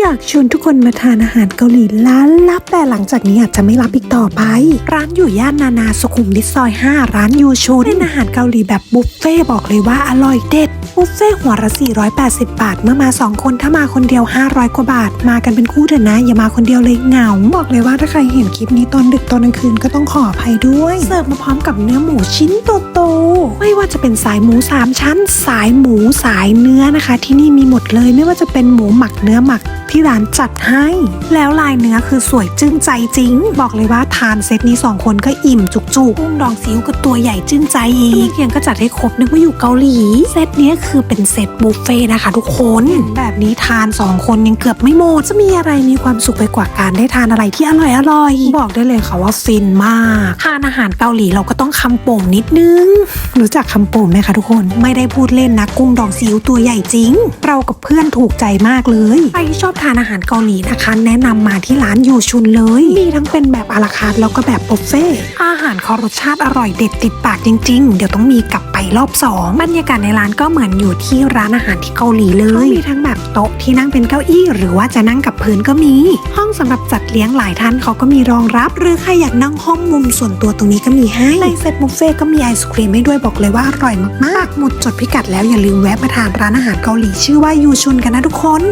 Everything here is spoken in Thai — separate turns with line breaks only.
อยากชวนทุกคนมาทานอาหารเกาหลีร้านลับแต่หลังจากนี้อาจจะไม่รับอีกต่อไป ร้านอยู่ย่านนานาสุขุมวิทซอย 5 ร้านยูชูเป็นอาหารเกาหลีแบบบุฟเฟ่ต์บอกเลยว่าอร่อยเด็ดบุฟเฟ่ต์หัวละ 480 บาท เมื่อมา 2 คนถ้ามาคนเดียว 500 กว่าบาท มากันเป็นคู่เถอะนะ อย่ามาคนเดียวเลยเหงา บอกเลยว่าถ้าใครเห็นคลิปนี้ตอนดึกตอนกลางคืนก็ต้องขออภัยด้วย เสิร์ฟมาพร้อมกับเนื้อหมูชิ้นโตๆไม่ว่าจะเป็นสายหมูสามชั้น สายหมูสายเนื้อนะคะ ที่นี่มีหมดเลยไม่ว่าจะเป็นหมูหมักเนื้อหมัก ที่ร้านจัดให้ แล้วลายเนื้อคือสวยจึ้งใจจริง บอกเลยว่าทานเซตนี้สองคนก็อิ่มจุกๆกุ้งดองซีอิ๊วก็ตัวใหญ่จึ้งใจอีกเพียงก็จัดให้ครบนึกว่าอยู่เกาหลี เซตนี้คือเป็นเซตบุฟเฟ่นะคะ ทุกคนแบบนี้ทานสองคนยังเกือบไม่หมดจะมีอะไรมีความสุขไปกว่าการได้ทานอะไรที่อร่อยอร่อยบอกได้เลยค่ะว่าฟินมากทานอาหารเกาหลีเราก็ต้องคำโป่งนิดนึง รู้จักคำโป่งไหมคะทุกคนไม่ได้พูดเล่นนะกุ้งดองซีอิ๊วตัวใหญ่จริง เรากับเพื่อนถูกใจมากเลยใครชอบทานอาหารเกาหลีนะคะ แนะนำมาที่ร้านยูชุนเลย มีทั้งเป็นแบบอาราคาร์ทแล้วก็แบบบุฟเฟ่อาหารเขารสชาติอร่อยเด็ดติดปากจริง ๆ เดี๋ยวต้องมีกลับไปรอบสองบรรยากาศในร้านก็เหมือนอยู่ที่ร้านอาหารที่เกาหลีเลยมีทั้งแบบโต๊ะที่นั่งเป็นเก้าอี้ หรือว่าจะนั่งกับพื้นก็มี ห้องสำหรับจัดเลี้ยงหลายท่านเขาก็มีรองรับ หรือใครอยากนั่งห้องมุมส่วนตัวตรงนี้ก็มีให้ในเซตบุฟเฟ่ก็มีไอศครีมให้ด้วยบอกเลยว่าอร่อยมากๆปักหมดจดพิกัดแล้วอย่าลืมแวะมาทานร้านอาหารเกาหลีชื่อว่ายูชุนกันนะทุกคน